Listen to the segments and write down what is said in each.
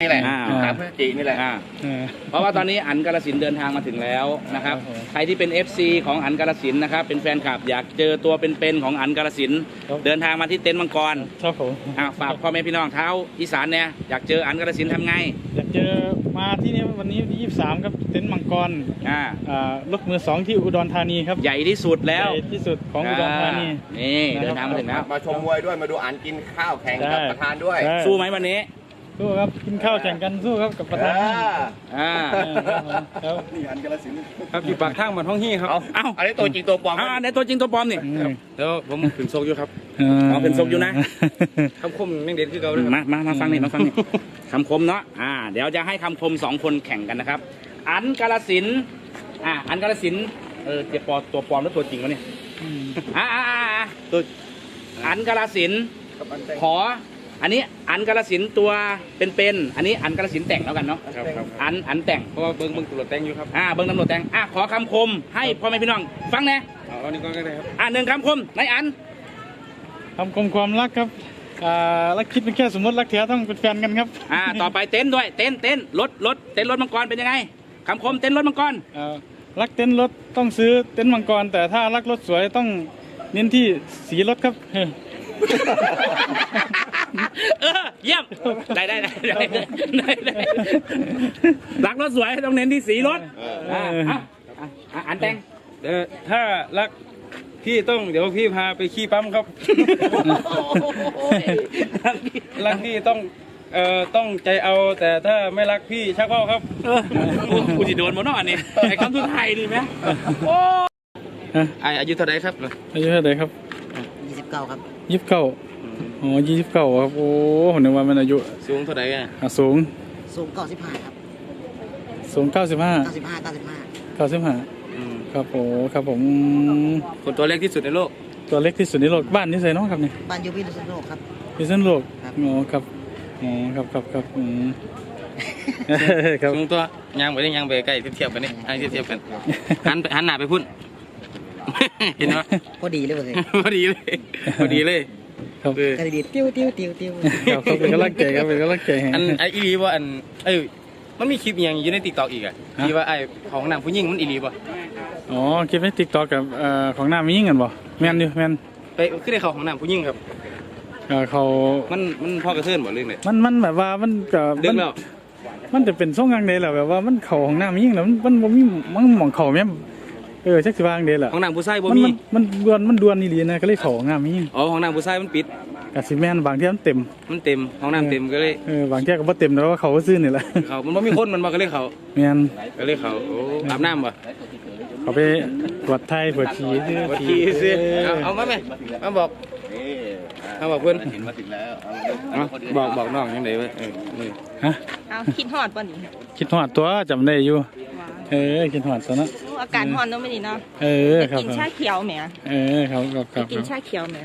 นี่แหละอ่าสามพฤศจิกายนนี่แหละ อ่าเออ เพราะว่าตอนนี้อันกาลสินธุ์เดินทางมาถึงแล้วนะครับ ครับผมใครที่เป็น FC ของอันกาลสินธุ์นะครับ เป็นแฟนคลับอยากเจอตัวเป็นๆของอันกาลสินธุ์ครับ เดินทางมาที่เต็นท์มังกรครับผมอ่าฝากพ่อแม่พี่น้องเท้าอีสานเนี่ยอยากเจออันกาลสินธุ์ทำไงอยากเจอมาที่นี่วันนี้วันที่ยี่สิบสามครับเต็นท์มังกรอ่าอ่ารถมือสองที่อุดรธานีครับใหญ่ที่สุดแล้วใหญ่ที่สุดของอุดรธานีอ่นี่เดินทางมาถึงแล้วมาชมมวยด้วยมาดูอ่านกินข้าวแข่งกับใช่ประธานด้วยใช่สู้ไหมวันนี้ สู้ครับกินข้าวแข่งกันสู้ครับกับประธานเอออ่าเออครับผมครับครับอยู่ปากทางมันท้องฮี่ครับเอาเอ้าอันนี้ตัวจริงตัวปลอมอ่าในตัวจริงตัวปลอมนี่อืมแล้วผมขึ้นโซกอยู่ครับอ๋อเป็นทรงอยู่นะ คำคมยังเด็ดคือเก่าเลยครับมามามาฟังนี่มาฟังนี่คำคมเนาะอ่า เดี๋ยวจะให้คำคมสองคนแข่งกันนะครับ อันกาลสินธุ์อ่าอันกาลสินธุ์เออเจ็บปอตัวปลอมแล้วตัวจริงวะเนี่ยอืมอ่าอ่าอ่าอ่าตัวอันกาลสินธุ์ขอ อันนี้อันกาลสินธุ์ตัวเป็นๆอันนี้อันกาลสินธุ์แต่งแล้วกันเนาะครับครับอันอันแต่งเพราะว่าเบิ้งเบิ้งตำรวจแต่งอยู่ครับอ่าเบิ้งตำรวจแต่งอ่าขอคำคมให้พ่อแม่พี่น้องฟังแน่เอาอันนี้ก็ได้ครับอ่าหนึ่งคำคมในอันคำคมความรักครับอ่ารักคิดเป็นแค่สมมติรักแท้ต้องเป็นแฟนกันครับอ่าต่อไปเต้นท์ด้วยเต้นท์เต้นท์รถรถเต้นท์รถมังกรเป็นยังไงคำคมเต้นท์รถมังกรอ่ารักเต็นท์รถต้องซื้อเต็นท์มังกร แต่ถ้ารักรถสวยต้องเน้นที่สีรถครับ เออเออเยี่ยมได้ได้ได้ได้ได้ได้รักรถสวยต้องเน้นที่สีรถอ่าอะอะอะอันแต่งเดี๋ยวถ้ารักพี่ต้องเดี๋ยวพี่พาไปขี้ปั๊มครับรักพี่ต้องเอ่อต้องใจเอาแต่ถ้าไม่รักพี่ชักว่าวครับเออกูกูจะโดนหมดเนาะอันนี้ไอ้คำสุดท้ายนี่ไหมโอ้ไออายุเท่าไหรครับอายุเท่าไหร่ครับยี่สิบเก้าครับยี่สิบเก้า อ๋อยี่สิบเก้าครับ โอ้ผมนึกว่ามันอายุ สูงเท่าไหร่อะอะสูง สูงเก้าสิบห้าครับสูงเก้าสิบห้าเก้าสิบห้าเก้าสิบห้าเก้าสิบห้าอืมครับโอ้ครับผมอืมคนตัวเล็กที่สุดในโลก ตัวเล็กที่สุดในโลกบ้านนี่ใส่น้องครับนี่บ้านอยูพิษณุโลกครับ พิษณุโลกครับ อ๋อครับอ๋อครับครับครับอืม ครับ สูงตัวยางไปได้ยางไปใกล้เทียบๆกันนี่อันเทียบๆกัน หันไปหันหน้าไปพุ่น เห็นไหมพอดีเลยเว้ยพอดีเลย พอดีเลย ครับเออก็ดีๆติ้วติ้วติ้วติ้วครับครับเป็นกำลังใจครับเป็นกำลังใจให้อันไออีรีว่าอันเอ้ยมันมีคลิปอหย่างอยู่ในติ๊กต็อกอีกอะฮะที่ว่าไอของนางผู้หญิงมันอีรีป่ะอ๋อคลิปในติ๊กต็อกกับเอ่อของหน้ามียิงกันบ่แม่นอยู่แม่นไปขึ้นในเขาของนางผู้หญิงครับเอ่อเขามันมันพ่อกระเทือนบ่เรื่องเลยมันมันแบบว่ามันก็เรื่องมันแล้วมันจะเป็นช่วงกลางเดย์แหละแบบว่ามันเข่าของหน้ามียิงแล้วมันมันบ่มีมันหมองเข่าแม่น เออจักสิว่าจั่งเดย์แหละของนางผู้ชายบ่มันมีมันมันดวนมันดวนนี่ดีนะก็เลยเข่าของหน้ามียิงอ๋อของนางผู้ชายมันปิดก็สิแม่นบางเที่ยมันเต็ม มันเต็มของนางเต็มก็เลยเออบางเที่ยก็บ่เต็มแต่ว่าเขาก็ซื้อนี่แหละเขามันบ่มีคนมันบ่ก็เลยเขาแม่นก็เลยเขาโอ้อาบน้ำบ่เขาไปตรวจไทยตรวจฉี่ซื้อบ่ทีซื้อเอาเอามาไหมมาบอกนี่เอาบอกเพิ่นเห็นมาถึงแล้วเอาบอกบอกน้องยังไงวะเออนี่ฮะเอาคิดฮอดป่ะนี่คิดฮอดตัวจำได้อยู่ เออคิดฮอดซะเนาะอู้อากาศฮอนเนาะไม่ดีเนาะเออครับกินชาเขียวแหมเออครับครับครับกินชาเขียวแหม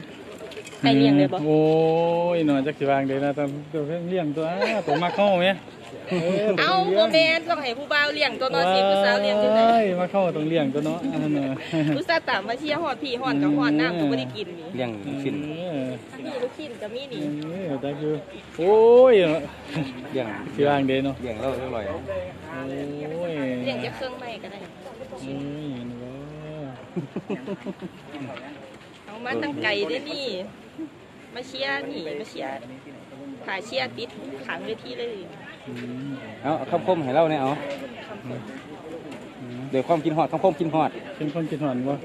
ไปเลี้ยงเลยบ่โอ้ยหน่อยจักสิวางเด้นะตอนตัวเพิ่งเลี้ยงตัวอ้าตัวมาเข้าไหม เออเอาต้องบ่เลี้ยงแม่นต้องให้ผู้บ่าวเลี้ยงตัวน้อยสิผู้สาวเลี้ยงจังได๋ว้ายมาเข้าต้องเลี้ยงตัวเนาะอันนั้นน่ะผู้สาวตามมาเชียร์ฮอดพี่ฮอดกับฮอดน้ำก็บ่ได้กินนี่เลี้ยงสิ้นเออนี่ลูกชิ้นก็มีนี่เออจักอยู่โอ้ยเลี้ยงสิวางเด้เนาะเลี้ยงเราเรียบร้อยโอ้ยเลี้ยงจากเครื่องในก็ได้โอ้ยเห็นบ่เอามาตั้งไก่เด้อนี่มาเชียร์นี่มาเชียร์ถ่ายเชียร์ติดขังเวทีเลยอืม เอาคำคมให้เราเนี่ยเอาเดี๋ยวความกินฮอดคำคมกินฮอดเป็นความคิดหอนว่า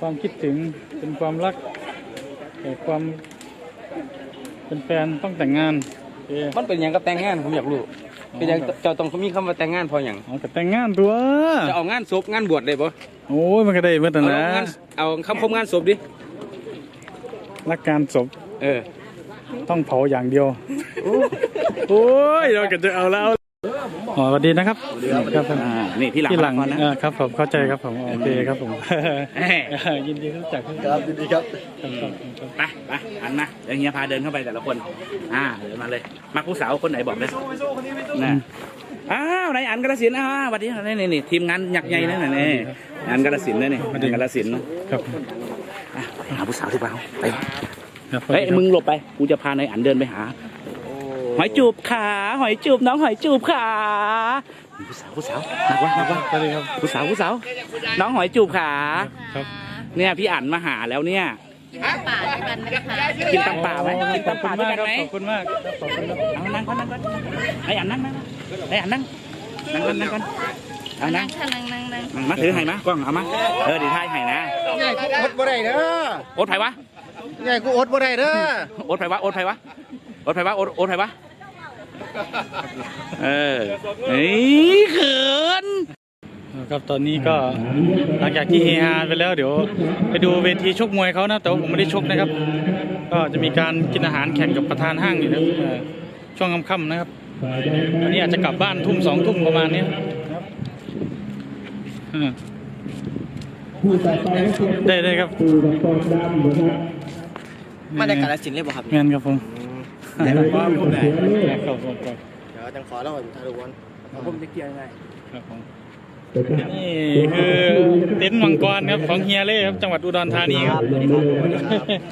ความคิดถึงเป็นความรักแต่ความเป็นแฟนต้องแต่งงานเออมันเป็นหยังกับแต่งงานผมอยากรู้เป็นหยังเจ้าต้องมีคำว่าแต่งงานพอหยังเอาแต่แต่งงานตัวจะเอางานศพงานบวชได้ปะโอ้ยมันก็ได้เมื่อแต่เอานะงานเอาคำคมงานศพดิรักการศพ เออ ต้องเผาอย่างเดียว โอ้ยเราก็จะเอาแล้วอ๋อสวัสดีนะครับครับผมอ่านี่พี่หลังที่หลังมาก่อนนะเออครับผมเข้าใจครับผมโอเคครับผมเอ้ยยินดีรู้จักครับครับดีครับครับครับครับไปไปอันมาเดี๋ยวเฮียพาเดินเข้าไปแต่ละคนอ่าเดินมาเลยมาผู้สาวคนไหนบอกเลยนะอ้าวไหนอันกระสินธุ์อ้าวสวัสดีนี่นี่นี่ทีมงานหยักใหญ่นั่นน่ะนี่อันกระสินธุ์นั่นนี่อันกระสินธุ์นะครับอะไปหาผู้สาวที่บ้านไปครับ เฮ้ยมึงหลบไปกูจะพานายอันเดินไปหาโอ้หอยจูบขาหอยจูบน้องหอยจูบขาผู้สาวผู้สาวนักวะนักวะสวัสดีครับผู้สาวผู้สาวน้องหอยจูบขาครับ เนี่ยพี่อั๋นมาหาแล้วเนี่ยป่าด้วยกันนะคะกินตำป่าไหมกินขอบตำคุป่าณด้วยมากกันครับไหมขอบคุณมากครับขอบคุณครับเอานั่งก่อนนั่งก่อนไอ้อั๋นนั่งนั่งไอ้อั๋นนั่งนั่งก่อนนั่งก่อนเอานั่งค่ะนั่งนั่งนั่งมาถือให้มากล้องเอามาเออเดีถ่ายให้นะง่ายกูอดบ่ได้เด้อโอ๊ตไผวะ ง่ายกูอดบ่ได้เด้อโอ๊ตไผวะโอ๊ตไผวะโอ๊ตไผวะโอ๊ตโอ๊ตไผวะเออเฮ้ยเขิน ครับตอนนี้ก็หลังจากที่เฮฮาไปแล้วเดี๋ยว ไปดูเวทีชกมวยเขานะแต่ว่าผมไม่ได้ชกนะครับ ก็จะมีการกินอาหารแข่งกับประธานห้างอยู่นะครับเอ่อช่วงค่ำๆนะครับอันนี้อาจจะกลับบ้านทุ่มสองทุ่มประมาณนี้นะครับอืมได้ได้ครับ มาได้กาลสินธุ์เลยบ่ครับแมนครับผมได้ผมว่าผมได้ครับผมครับเดี๋ยวจังขอแล้วถ่ายรูปก่อนผมจะเกี่ยวยังไงครับผมนี่คือเต็นท์มังกรครับของเฮียเล่ครับจังหวัดอุดรธานีครับ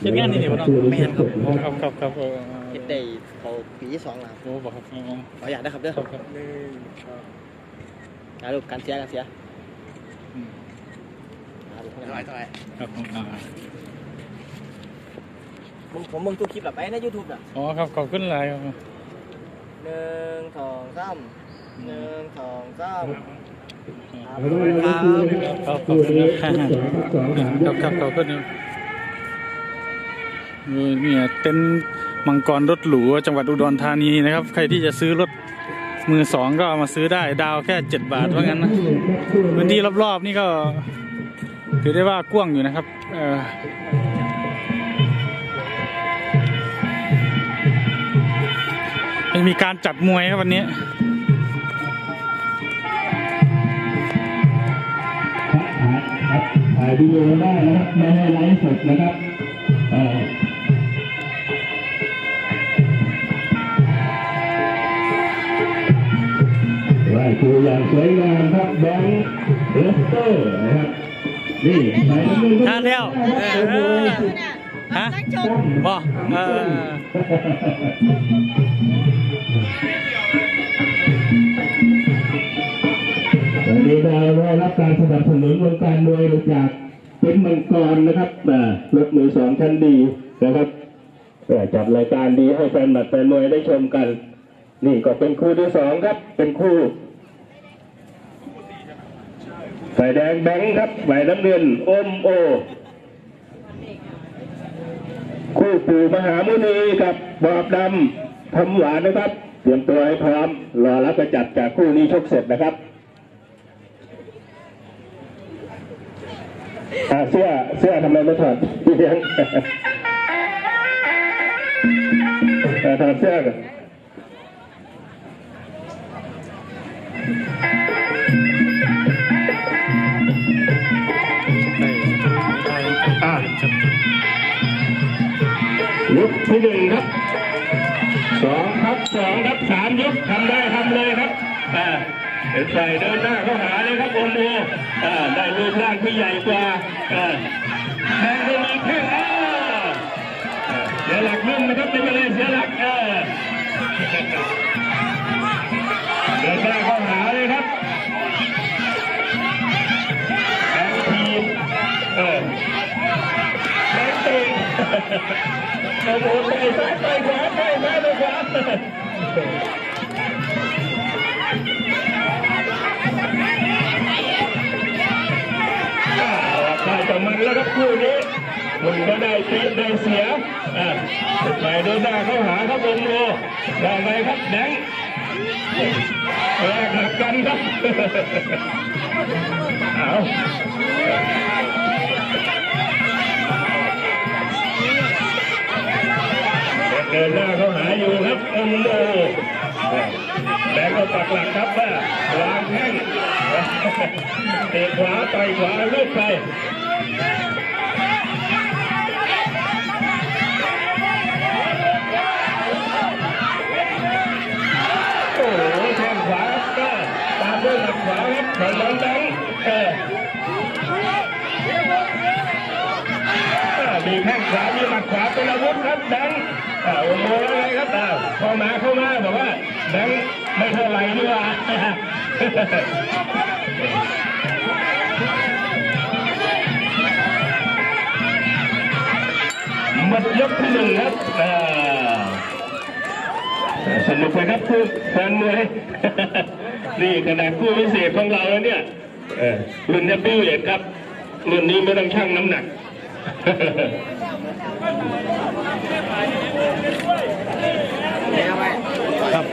เป็นงานนี่นี่วะเนาะแม่นครับครับครับครับเออเฮ็ดได้เขาปีที่สองแล้วโอ้บอกครับอ๋อขออยากได้ครับเด้อครับครับถ่ายรูปการเสียการเสียอืมถ่ายรูปข้างหเท่าไหร่ลังเท่าไหร่ครับผมอ่า ผมผมมึงทุกคลิปแบบไปใน YouTube น่ะอ๋อครับขอบคุณหลายครับหนึ่งสองสามหนึ่งสองสามครับครับครับขอบคุณครับครับครับขอบคุณครับเออเนี่ยเต็นท์มังกรรถหรูจังหวัดอุดรธานีนะครับ ใครที่จะซื้อรถมือสองก็เอามาซื้อได้ดาวแค่เจ็ดบาทว่างั้นนะพื้นที่รอบๆนี่ก็ถือได้ว่ากว้างอยู่นะครับ เออ มีการจัดมวยครับวันนี้ครับถ่ายวิดีโอได้นะครับไม่ให้ไลฟ์สดนะครับเอ่อไหว้ครูอย่างสวยงามครับแบงค์เรสเตอร์นะครับนี่ไหนเงินทานแล้วเออฮะบ่เออ วันนี้เราได้รับการสนับสนุนวงการมวยจากเป็นมังกรนะครับรถมือสองชั้นดีนะครับจัดรายการดีให้แฟนบัตรแฟนมวยได้ชมกัน นี่ก็เป็นคู่ที่สองครับ เป็นคู่ฝ่ายแดงแบงค์ครับฝ่ายน้ำเงินอมโอ คู่ปู่มหามุนีกับบอบดำทำหวานนะครับ เตรียมตัวให้พร้อม รอรับกระจัดจากคู่นี้ชกเสร็จนะครับเสื้อเสื้อทำไมไม่ถอดเลี้ยงอ่ถอดเสื้อ ยกที่หนึ่งครับสองครับสองครับสามยกทำได้ทำเลยครับอ่าเป็นใส่เดินหน้าเข้าหาเลยครับโอมโออ่าได้รูปร่างที่ใหญ่กว่าอ่าแทงได้มีแข้งอ่าอ่าเสียหลักลุ่มนะครับไม่เป็นไรเสียหลักเออเดินหน้าเข้าหา ตีโอ้โหไปซ้ายไปขวาไปซ้ายไปขวาออกได้จากมันแล้วครับ เดินหน้าเข้าหาองโลได้ไหมครับแดงแรกหนักกันครับเขาหาอยู่ครับองโดแบงก็ปักหลักครับว่าวางแข้งเตะขวาต่อยขวาลูกไปโอ้โหแข้งขวาก็ตามด้วยหมัดขวาครับของน้องแบงเอออ่ามีแข้งขวามีหมัดขวาเป็นอาวุธครับแบง อ่าโอ้โหอะไรครับอ่าเข้ามาเข้ามาบอกว่าแบงค์ไม่เท่าไหร่ดีกว่าหมดยกที่หนึ่งครับอ่าสนุกไหมครับคู่แฟนมวยนี่ขนาดคู่พิเศษของเราแล้วเนี่ยรุ่นเนบิวเอ็ดครับ รุ่นนี้ไม่ต้องชั่งน้ำหนัก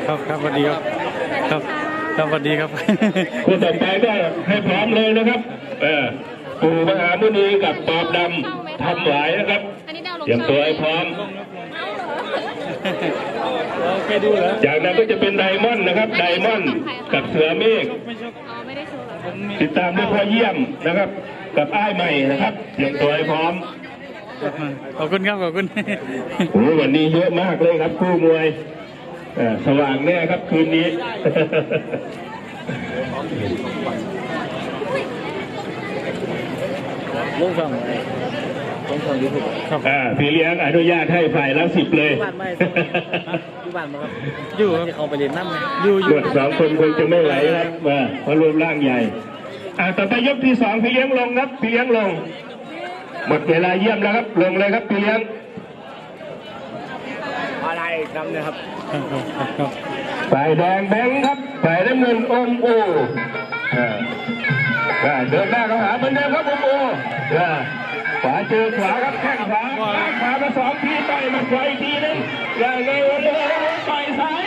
ครับครับครับสวัสดีครับครับครับสวัสดีครับคู่ต่อไปก็ให้พร้อมเลยนะครับ เออปู่มหามุนีกับปอบดำทำหวายนะครับเตรียมตัวให้พร้อมเคยดูเหรอจากนั้นก็จะเป็นไดมอนด์นะครับ ไดมอนด์กับเสือเมฆติดตามด้วยพ่อเยี่ยมนะครับ กับอ้ายใหม่นะครับเตรียมตัวให้พร้อมขอบคุณครับขอบคุณโอ้โหวันนี้เยอะมากเลยครับคู่มวยเอ่อ สว่างแน่ครับคืนนี้ ลงช่องลงช่องยูทูบอ่าพี่เลี้ยงอนุญาตให้ฝ่ายละสิบเลยบ้านไม่ที่บ้านมาครับอยู่ครับที่เขาไปเรียนน้ำไงอยู่อส่ยู่วนสองคนคงจะไม่ไหวครับว่าเพราะรวมร่างใหญ่อ่าต่อไปยกที่สองพี่เลี้ยงลงครับพี่เลี้ยงลง หมดเวลาเยี่ยมแล้วครับ ลงเลยครับพี่เลี้ยง อะไรจำนะครับฝ่ายแดงแบงค์ครับฝ่ายน้ำเงินองโออ่าอ่าเดินหน้าเข้าหาเหมือนเดิมครับองโออ่าขวาเจอขวาครับแข้งขวาล้าขวามาสองทีต่อยมาไกลทีนึงอย่างไงองค์โอต่อยซ้าย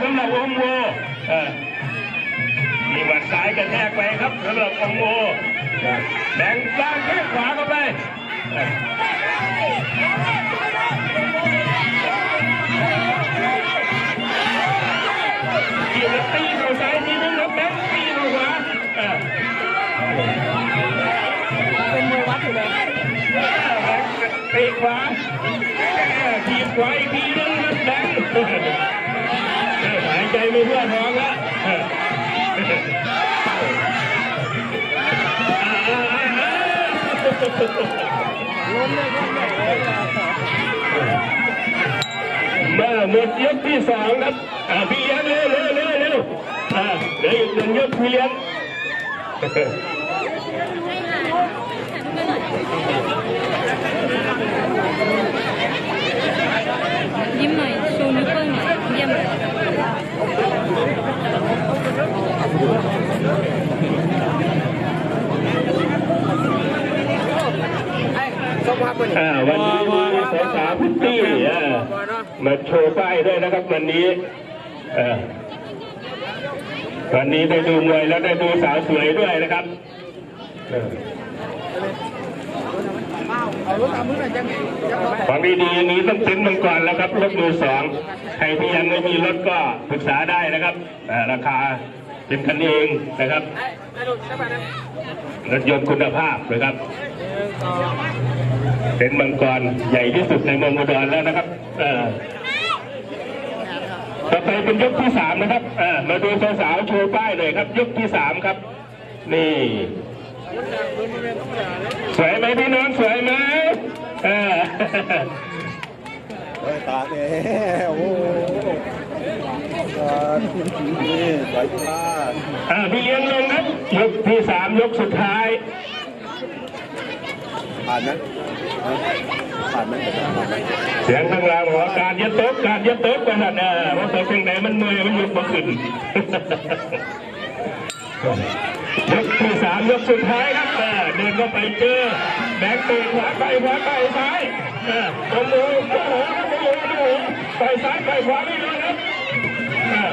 ครับสำหรับองโมมีหมัดซ้ายกระแทกไปครับสำหรับองโมแบงค์ล่างแข้งขวาเข้าไปอ่าตีตีเข้าซ้ายทีนึงแล้วแบงค์ตีเข้าขวาเป็นมวยวัดอยู่เลยเตะขวาทีขวาอีกทีนึงครับแบงค์ ใจไม่ทั่วท้องล้วมาหมดยกที่สองครับพี่เลี้ยงเร็วเร็วเร็วเร็วเหลืออีกหนึ่งยกพี่เลี้ยงยิ้มหน่อยชูนิ้วโป้งหน่อย เยี่ยมอ่าวันนี้มีสาวสาวพิตตี้อ่ามาโชว์ป้ายด้วยนะครับวันนี้เอ่อวันนี้ได้ดูมวยแล้วได้ดูสาวสวยด้วยนะครับเออ ของดีๆอย่างนี้ต้องติ้นมันก่อนแล้วครับรถมือสองใครที่ยังไม่มีรถก็ปรึกษาได้นะครับอ่ราคาเป็นกันเองนะครับรถยนต์คุณภาพนะครับเป็นมังกรใหญ่ที่สุดในเมืองอุดรแล้วนะครับต่อไปเป็นยกที่สามนะครับมาดูสาวๆโชว์ป้ายเลยครับ ยกที่สามครับ นี่ สวยไหมพี่น้องสวยไหมเออตาเนี่ยโอ้โหนี่สวยมากอ่าพี่เลี้ยงลงครับยกที่สามยกสุดท้ายผ่านไหมผ่านไหมเสียงข้างล่างบอกว่าการยึดโต๊ะการยึดโต๊ะกันนะเนี่ยว่าตัวเชียงไหนมันเมื่อยมันยกมาขึ้นามยกสุดท้ายครับเดินเข้าไปเจอแบงค์ตีขวาไปขวาไปซ้ายเออโอ้โหโอ้โหโอ้โหโอ้โหไปซ้ายไปขวาไม่เลยครับเออ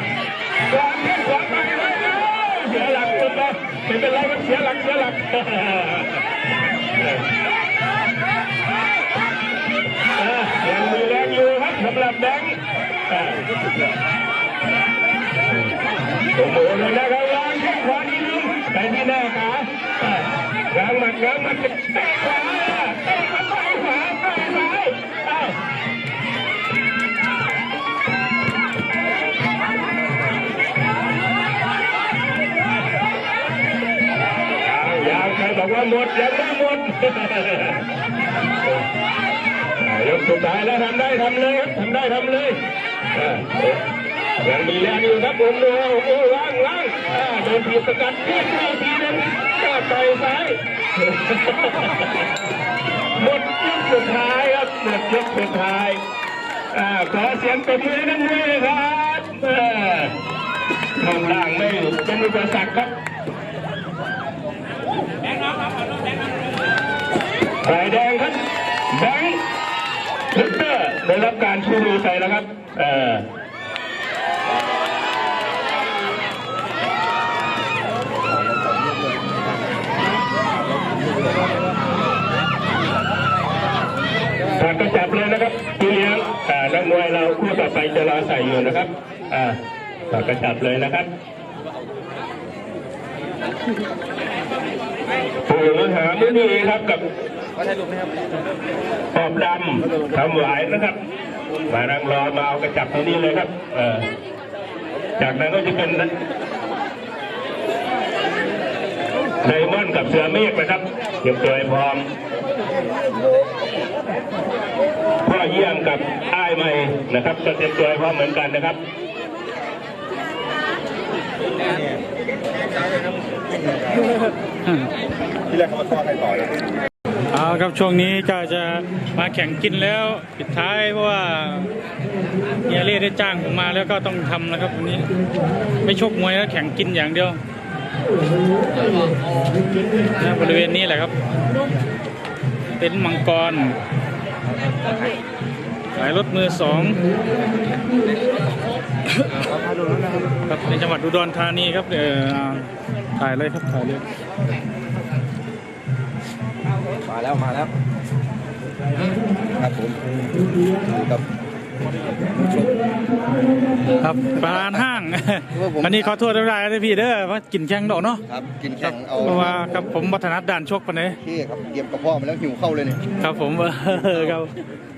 ขวาแค่ขวาไปเลยเสียหลักหมดเลยไม่เป็นไรมันเสียหลักเสียหลักยังมีแล้ครับแบงค์อ่าโอ้โหเลยนะครับวางแข้งขวานิดนึงไปที่หน้าขาอ่ มัดงางหมัดเตะขวาเตะมาต่อยขวาต่อยซ้ายอ้ายังยังใครบอกว่าหมดยังไม่หมดยกสุดท้ายแล้วทำได้ทำเลยครับทำได้ทำเลยอ่ายังมีแรงอยู่ครับผมดูโอ้ว่างว่างโดนทีสกัดเพี้ยนไปทีนึงก็ต่อยซ้าย หมดยกสุดท้ายครับหมดยกสุดท้ายอ่าขอเสียงตบมือให้นักมวยเลยครับเออข้างล่างไม่เป็นอุปสรรคครับฝ่ายแดงครับแบงค์ลิเตอร์ได้รับการชูมือไปแล้วครับเออ ทางก็จับเลยนะครับพี่เลี้ยงอ่นักมวยเราคู่ต่อไปจะรอใส่อยู่นะครับอ่าก็จับเลยนะครับผู้บริหาไม่ดีครับกับปอบดำทำหวายนะครับมานั่งรอมาเอากระจับที่นี่เลยครับเออจากนั้นก็จะเป็นไดมอนด์กับเสือเมฆนะครับเตรียมตัวให้พร้อม เยี่ยมกับอ้ายใหม่นะครับก็เตรียมตัวพร้อมเหมือนกันนะครับที่แรกเขามาทอดให้ต่อเลยเอาครับช่วงนี้ก็จะมาแข่งกินแล้วปิดท้ายเพราะว่าเฮียเล่ได้จ้างผมมาแล้วก็ต้องทำนะครับวันนี้ ไม่ชกมวยแล้วแข่งกินอย่างเดียวนะบริเวณนี้แหละครับ เป็นมังกร ขายรถมือสองครับในจังหวัดอุดรธานีครับเอออ่าถ่ายเลยครับถ่ายเลยมาแล้วมาแล้วครับผมครับ ครับประธานห้าง อันนี้ขอโทษได้เลยพี่เด้อว่ากินแข้งดอกเนาะครับกินแข่งเอาเพราะว่าครับผมวัฒนัดด่านชกปานนี้ที่ครับเตรียมกระเพาะมาแล้วหิวเข้าเลยเนี่ยครับผมเออครับ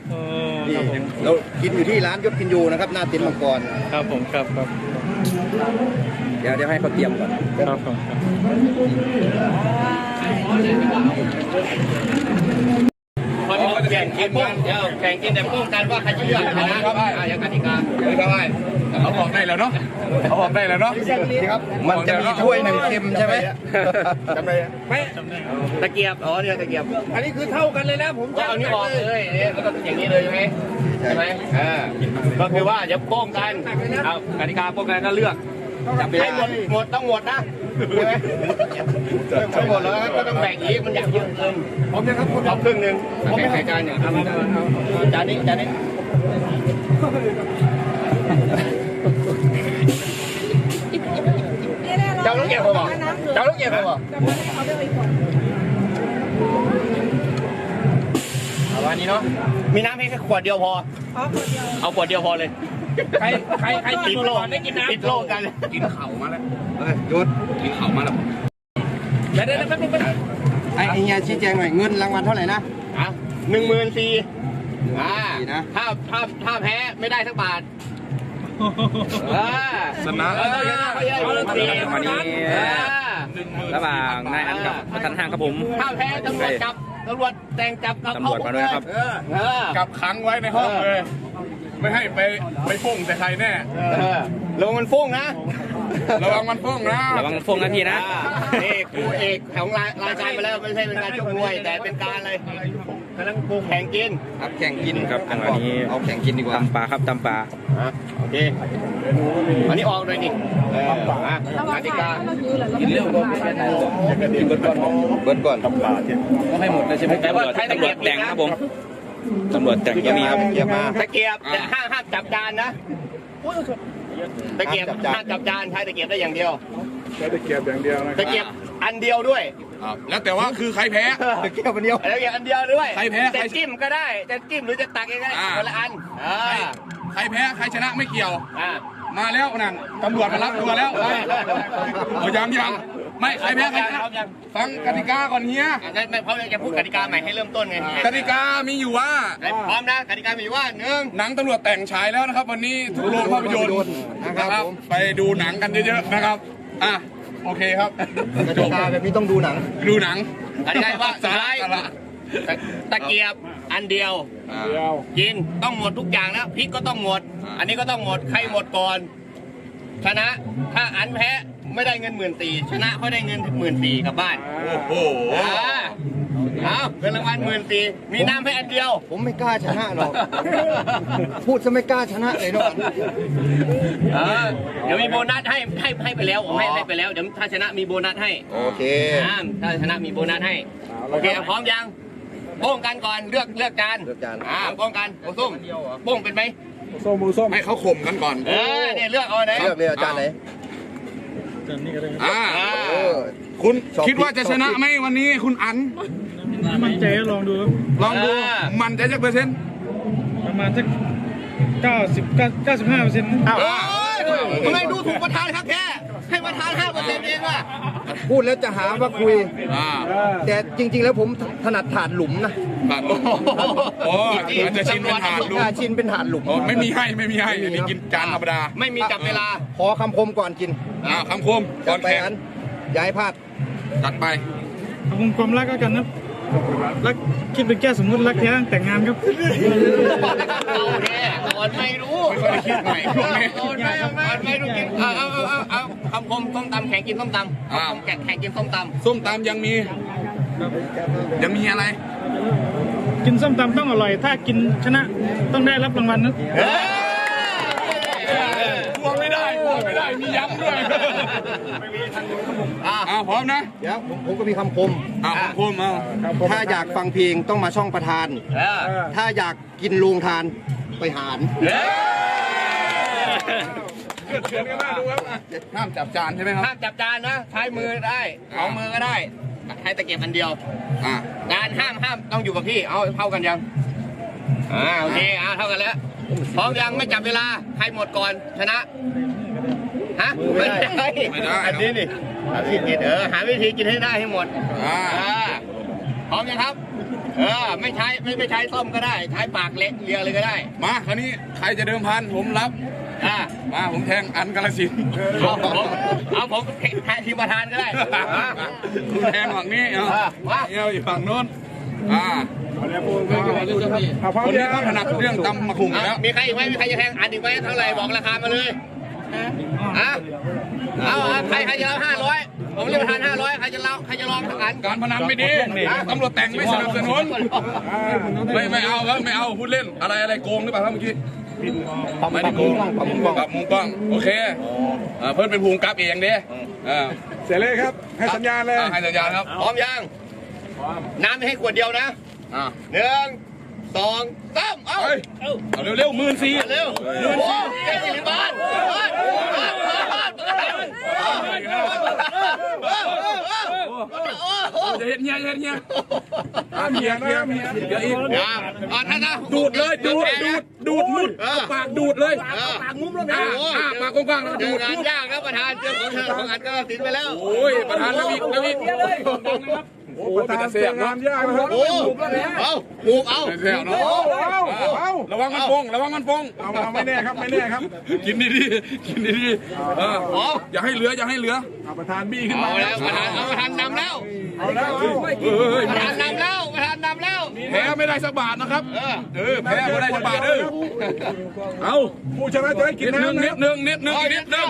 โอ้นี่ครับผมเรากินอยู่ที่ร้านยศกินยูนะครับ หน้าเต็นท์มังกรครับผมครับครับ เดี๋ยวเดี๋ยวให้เขาเตรียมก่อนครับผมครับพอ แข่งกินกันเดี๋ยวแข่งกินแต่ป้องกันว่าใครจะเลือกชนะครับอ่าอย่างกติกาครับเขาบอกได้แล้วเนาะเขาบอกได้แล้วเนาะครับมันจะมีถ้วยหนึ่งเค็มใช่ไหมจำได้ไม่ตะเกียบอ๋อเนี่ยตะเกียบ อันนี้คือเท่ากันเลยนะผมจะเอานี้ออกเลยเนี่ยแล้วก็อย่างนี้เลยใช่ไหมใช่ไหมอ่าก็คือว่าจะป้องกันเอากติกาป้องกันก็เลือกให้หมดหมดต้องหมดนะ ใช่ไหมถ้าหมดแล้วก็ต้องแบ่งอีกมันอยากเยอะเกินผมจะครับเอาครึ่งหนึ่งผมไม่ใส่จานเนี่าเอาเอาจานนี้จานนี้เจ้าลูกเก็บผมบอกเจ้าลูกเก็บผมบอกเอาวันนี้เนาะมีน้ำให้แค่ขวดเดียวพอเอาขวดเดียวพอเลย ใครใครใครติดโลกไม่กินน้ำติดโลกกันกินเข่ามาแล้วเฮ้ยยศกินเข่ามาแล้วเดี๋ยวเดี๋ยวแป๊บนึงแป๊บนึงไอ้ไอ้เฮียชี้แจงหน่อยเงินรางวัลเท่าไหร่นะอะหนึ่งหมื่นสี่อ่าสี่นะถ้าถ้าถ้าแพ้ไม่ได้สักบาทอ่าชนะเออเขาเยอะหมื่นสี่วันนี้อ่าระหว่างนายอันกับประธานห้างครับผมถ้าแพ้ตำรวจจับตำรวจแต่งจับกับตำรวจมาด้วยนะครับเออเออกับขังไว้ในห้องเลย ไม่ให้ไปไปฟุ้งแต่ใครแน่เออลงมันฟุ้งนะ ระวังมันฟุ้งนะ ระวังฟงนะพี่นะอ่านี่คู่เอกของรายรายการไปแล้วไม่ใช่เป็นการชกมวย แต่เป็นการอะไรกำลังปรุงแข่งกินครับแข่งกินครับจังหวะนี้เอาแข่งกินดีกว่าตำปลาครับตำปลาอะโอเคอันนี้ออกเลยดิเอออะกติกากินเร็วเบิร์ดก่อนเบิร์ดก่อนทำปลาที่ต้องให้หมดเลยใช่ไหมแต่ตำรว่าวจใช้ตะตำรเกีวยจบแต่งครับผม ตำรวจแต่งก็มีครับเกียบมาตะเกียบแต่ห้ามห้ามจับจานนะตะเกียบห้ามจับจานใช้ตะเกียบได้อย่างเดียวใช้ตะเกียบอย่างเดียวนะตะเกียบอันเดียวด้วยแล้วแต่ว่าคือใครแพ้ตะเกียบคนเดียวตะเกียบอันเดียวด้วยใครแพ้ใครจะจิ้มก็ได้จะจิ้มหรือจะตักเองก็ได้อ่าคนละอันอ่าใครแพ้ใครชนะไม่เกี่ยวอ่ามาแล้วนั่นตำรวจมารับตัวแล้วไปเอายังยัง ไม่ใครแพ้ใครชนะฟังกติกาก่อนเฮียไม่ไม่เพราะจะพูดกติกาใหม่ให้เริ่มต้นไงกติกามีอยู่ว่าพร้อมนะกติกามีอยู่ว่าหนึ่งหนังตำรวจแต่งฉายแล้วนะครับ วันนี้ทุกโรงภาพยนตร์นะครับ ไปดูหนังกันเยอะๆนะครับอะโอเคครับกติกาแบบนี้ต้องดูหนัง ดูหนังกติกาว่าสาสุดระท้ายสาระตะตะเกียบอันเดียวอ่ากินต้องหมดทุกอย่างนะพริกก็ต้องหมด อันนี้ก็ต้องหมดใครหมดก่อนชนะถ้าอันแพ้ ไม่ได้เงินหมื่นตีชนะเขาได้เงินหมื่นตีกลับบ้าน โอ้โหอ่าเอาเงินรางวัลหมื่นตีมีน้ำให้อันเดียว ผมไม่กล้าชนะหรอก พูดจะไม่กล้าชนะเลยเนาะเออเดี๋ยวมีโบนัสให้ให้ให้ไปแล้วผมให้ให้ไปแล้ว เดี๋ยวถ้าชนะมีโบนัสให้ โอเคอ่าถ้าชนะมีโบนัสให้ โอเคพร้อมยังโป้งกันก่อนเลือกเลือกจานเลือกจานอ่าโป้งกันโอ้ส้มโป้งเป็นไหมให้เขาข่มกันก่อน เออเนี่ยเลือกเอาไหนเลือกเลยอาจารย์ไหน อ่าอ่าเออคุณชอบคิดว่าจะชนะไหมวันนี้คุณอัน มั่นใจก็ลองดูครับลองดูมันจะจะเปอร์เซ็นต์ประมาณสักเก้าสิบเก้าสิบห้าเปอร์เซ็นต์เอ้ยทำไมดูถูกประธานครับแค่ ให้ประธานห้าเปอร์เซ็นต์เองว่ะพูดแล้วจะหาว่าคุย อ่าแต่จริง ๆ แล้วผมถนัดถาดหลุมนะตัดลงโอ้อาจจะชินเป็นถาดดูอาชินเป็นถาดหลุม โอ้ไม่มีให้ไม่มีให้อันนี้กินจานธรรมดาไม่มีจับเวลา ขอคำคมก่อนกินอ่าคำคมก่จัอดนไปแข่งอันอย่าให้พลาด จัดไป เอาความรักก็กันนะรักคิดเป็นแก้สมมุติรักแท้ตั้งแต่งงานครับ เอาแน่ก่อนไม่รู้ไม่ค่อยได้คิดใหม่ช่วงนี้ ก่อนไม่เอาก่อนไม่รู้กินเอาเอาเอาเอา คำคมส้มตำแข่งกินส้มตำอ่าคำคมแข่งแข่งกินส้มตำส้มตำยังมี ยังมีอะไร กินส้มตำต้องอร่อย ถ้ากินชนะต้องได้รับรางวัลนะพวงไม่ได้พวงไม่ได้มีย้ำด้วยอะอ่าพร้อมนะเดี๋ยวผมผมก็มีคำคมอ่าคำคมเอาถ้าอยากฟังเพลงต้องมาช่องประธานเออถ้าอยากกินโรงทานไปหาร เออเชิญกันมาดูครับห้ามจับจานใช่ไหมครับห้ามจับจานนะใช้มือได้เอามือก็ได้ให้ตะเกียบอันเดียวอ่าจานห้ามห้ามต้องอยู่กับพี่เอาเท่ากันยังอ่าโอเคอ่าเท่ากันแล้วพร้อมยังไม่จับเวลาใครหมดก่อนชนะฮะไม่ได้ไม่ได้อันนี้นี่หาวิธีกินเออหาวิธีกินให้ได้ให้หมดอ่าอ่าพร้อมยังครับเออไม่ใช้ไม่ไม่ใช้ส้มก็ได้ใช้ปากเล็กเลียเลยก็ได้ มาคราวนี้ใครจะเดิมพันผมรับ อ่ามาผมแทงอันกาลสินธุ์เอาผมเอาผมแทนทีมประธานก็ได้อ่าคุณแทนฝั่งนี้เอาอ่ามาเอวอยู่ฝั่งโน้นอ่าคนนี้เขาถนัดเรื่องตำมะขุ่งอยู่แล้วมีใครอีกไหมมีใครจะแทงอันอีกไหมเท่าไหร่บอกราคามาเลยอะเอาเอาใครใครจะรับห้าร้อยผมเรียกประธานห้าร้อยใครจะเล่าใครจะลองทั้งอัน การพนันไม่ดีตำรวจแต่งไม่สนับสนุนไม่ไม่เอาครับไม่เอาพูดเล่นอะไรอะไรโกงหรือเปล่าครับเมื่อกี้ ไม่ได้โกงปรับมุมกล้องปรับมุมกล้องโอเคอ่าเพิ่นเป็นภูมิกับเองเด้อ่าเสร็จเลยครับ ให้สัญญาณเลย อ่ให้สัญญาณครับพร้อมยังน้ำให้ขวดเดียวนะอ่าหนึ่งสองสามเอาเฮ้ยเอาเร็วๆหมื่นสี่เร็วโอ้โหเจ็ดสิบบาท อ้โหจะเห็นเงี้ยเห็นเงี้ยอ่าเฮียเฮียเฮียเดี๋ยวอีกอะอะถ้าถ้าดูดเลยดูดดูดดูดมุดเออเอาปากดูดเลยเออปากงุ้มแล้วนะอ่าปากกว้างๆแล้วเจดูอดงานยากนะประธานเจอของเธอของอันก็สินไปแล้ว โอ้ยประธานแล้วอีกแล้วอีก โอ้ยเป็นตาเสียบเนาะโอ้เอาผูกเอาเสียบเนาะระวังมันฟงระวังมันฟงเอาเอาไม่แน่ครับไม่แน่ครับ กินดีๆกินดีๆเอออย่าให้เหลืออย่าให้เหลือเอาประธานบี้ขึ้นเอามาแล้วประธานเอาประธานนำแล้วเอาแล้วเอาเอ้ยประธานนำแล้วประธานนำแล้วแพ้ไม่ได้สักบาทนะครับเออเออแพ้ไม่ได้สักบาทเด้อเอาผู้ชนะจะได้กินินดนึงน้ำนินะดนึงนิดนึงนิดนึง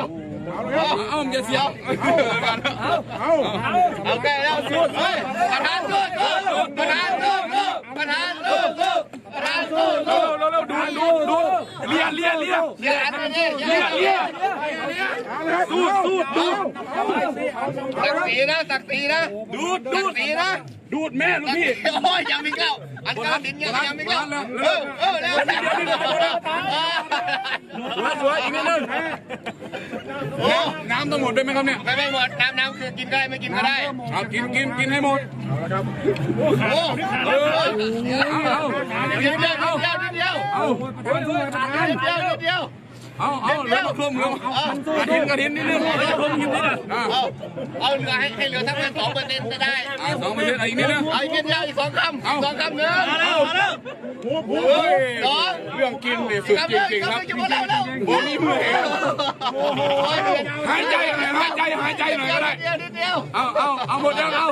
เอาเอาอย่าเสียบเอาเอาแก้แล้วสุดเฮ้ยประธานสุดประธานสุดประธานสุดประธานสุดเร็วเร็วเร็วดูดูดูเลียเลียเลียเดี๋ยวอันเลียเลียเอาเลยสูดสูดดูสักสีนะสักสีนะดูดสัดูกดสีนะดูดแม่ลูกพี่โอ้ยยังไม่เข้าอันกางดินยังยังไม่เข้าเออเออแล้วสวยสวยอีกนิดนึง โอ้น้ำต้องหมดด้วยไหมครับเนี่ยไม่ไม่หมดน้ำน้ำคือกินได้ไม่กินก็ได้เอากินกินกินให้หมดโอ้เออเอาเดี๋ยวเดี๋ยวเอาเดี๋ยวเอาเดี๋ยวเดี๋ยวเดี๋ยว เอาเอาแล้วมาคลุมแล้วกระถินกระถินนิดนึงคลุมอยู่นี่นะเอาเหลือให้ให้เหลือทั้งนั้นสองเปอร์เซ็นต์จะได้สองเปอร์เซ็นต์อีกนิดนึงเอาอีกนิดเดียวอีกสองคำสองคำหนึ่งเอาสองเรื่องกินนี่สุดจริงๆครับจะหมดแล้วแล้วโอ้นี่มือเองโอ้โหหายใจหน่อยหายใจหายใจหน่อยก็ได้เดียวนิดเดียวเอาเอาเอาหมดแล้วเอา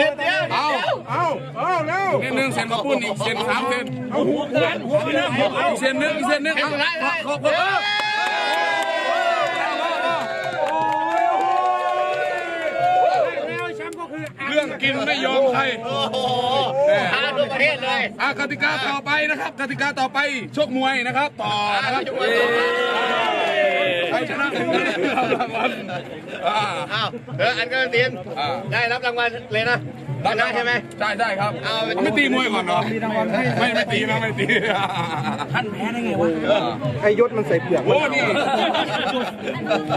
นิดเดียวเอาเอาเอาแล้วนิดนึงเซนมาปุ้นอีกเซนสามเซนเอาหัวหัวอีกเซนนึงอีกเซนนึงเอาขอบคุณเออเรื่องกินไม่ยอมใครโอ้โหท้าทั่วประเทศเลยอะกติกาต่อไปนะครับกติกาต่อไปชกมวยนะครับ ต่อนะครับ ใครชนะคนนั้นได้รับรางวัลอ่า อ้าวเอออันก็เตียนอ่า ได้รับรางวัลเลยนะชนะใช่ไหม ใช่ได้ครับเอาไป ไม่ตีมวยก่อนเหรอไม่ไม่ตีนะไม่ตีท่านแพ้ได้ไงวะไอยศมันใส่เปลือกโอ้นี่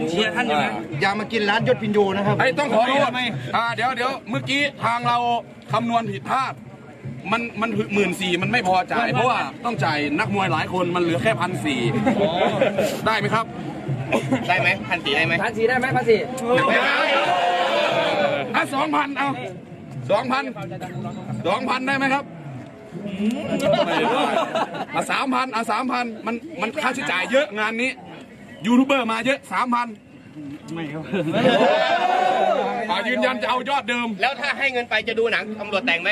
เชียร์ท่านอยู่นะอย่ามากินร้านยศพินโยนะครับ ไอ้ต้องขอโทษอ่าเดี๋ยวเดี๋ยวเมื่อกี้ทางเราคำนวณผิดพลาด มันมันหมื่นสี่มันไม่พอจ่าย เพราะว่าต้องจ่ายนักมวยหลายคนมันเหลือแค่พันสี่ได้ไหมครับ ได้ไหมพันสี่ได้ไหมพันสี่ได้ไหมพันสี่อะสองพันเอาสองพันสองพันได้ไหมครับอะสามพันอะสามพันมันมันค่าใช้จ่ายเยอะงานนี้ยูทูบเบอร์มาเยอะสามพันไม่ครับ ยืนยันจะเอายอดเดิม แล้วถ้าให้เงินไปจะดูหนังตำรวจแต่งไหม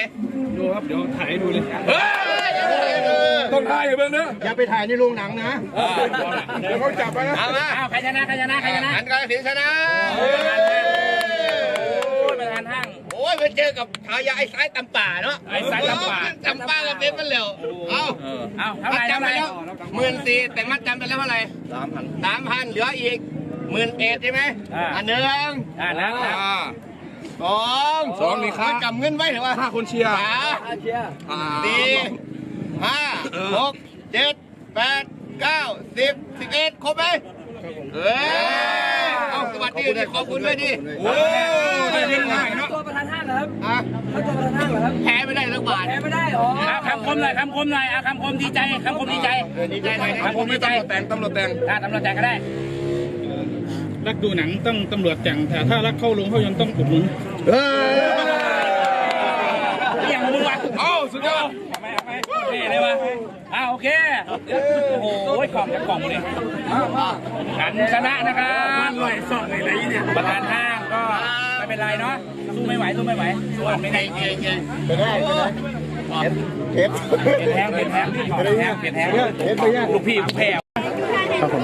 ดูครับ เดี๋ยวถ่ายให้ดูเลยเฮ้ยต้องทายให้เบิ่งเนอะอย่าไปถ่ายในโรงหนังนะเดี๋ยวเขาจับไปนะเอามาอ้าวใครชนะใครชนะใครชนะอันก็ถึงชนะโอ้ยประธานห้างโอ้ยไปเจอกับชายาไอ้สายตำป่าเนาะไอ้สายตำป่าตำป่ากับเต็มมันเร็วเอาอ้าวเท่าไหมัร่ดเท่าจำไหไปร่แล้วหมื่นสี่แต่มัดจำไปแล้วเท่าไหร่สามพันสามพันเหลืออีก หมื่นเอ็ดใช่ไหมอันหนึ่งอ่านะอ่าสองสองนี่ครับ มันกำเงินไว้หรือว่าห้าคนเชียร์สามอ่าสี่ห้าหกเจ็ดแปดเก้าสิบสิบเอ็ดครบไหมเอ้ยเอาสวัสดีดิขอบคุณด้วยดิโอ้ได้เงินง่ายเนาะตัวประธานห้างเหรอครับอะเขาตัวประธานห้างเหรอครับแพ้ไม่ได้สักบาท แพ้ไม่ได้หรอเอาคำคมหน่อยคำคมหน่อยเอาคำคมดีใจคำคมดีใจดีใจหน่อยนะคำคมดีใจแต่งตำรวจแต่ง อ่าตำรวจแต่งก็ได้ รักดูหนังต้องตำรวจแต่งแต่ถ้ารักเข้าโรงภาพยนตร์ต้องอุดหนุนอย่างมึงวะเอ้าสุดยอดนี่เลยวะอ่าโอเคโอ้โหกล่องจะกล่องเลยกันชนะนะครับลอยสอดอะไรเนี่ยประธานห้างก็ไม่เป็นไรเนาะสู้ไม่ไหวสู้ไม่ไหวสู้ไม่ได้เก่งเก่งไปได้ไปได้เทปเปลี่ยนแทงเปลี่ยนแทงเปลี่ยนแทงเปลี่ยนแทงลูกพี่ลูกแพ รครับผม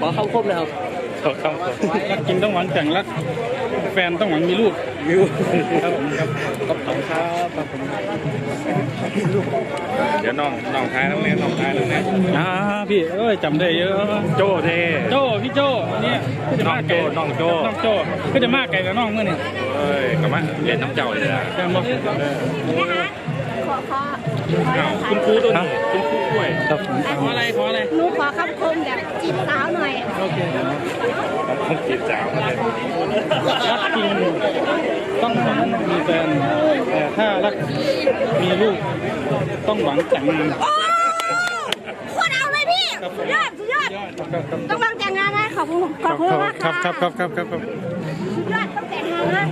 ขอเข้าครบเลยครับรักกินต้องหวังแต่งรัก แฟนต้องหวังมีลูกวิวครับผมครับขอบคุณครับครับผมเดี๋ยวน้องน้องท้ายน้องเล่นน้องท้ายน้องเล่นอ่าพี่เอ้ยจำได้เยอะโจ้เท่โจ้พี่โจ้เนี่ยก็จะมากไก่น้องโจ้น้องโจ้ก็จะมากไก่กับน้องเมื่อนี่เอ้ยกลับมาเรียนน้องเจ้าเลยนะแกบอกขอขอ คุณครูตัวนี้คุณครูกล้วยครับผมขออะไรขออะไรหนูขอคำคมแบบจีบสาวหน่อยโอเคผมจีบสาวรักจริงต้องหวังมีแฟนแต่ถ้ารักมีลูกต้องหวังแต่งงานโคตรเอาเลยพี่สุดยอดสุดยอดต้องวางแต่งงานนะขอบคุณขอบคุณมากครัค่ะบครับครับครับครับสุดยอดต้องแต่งงานนะ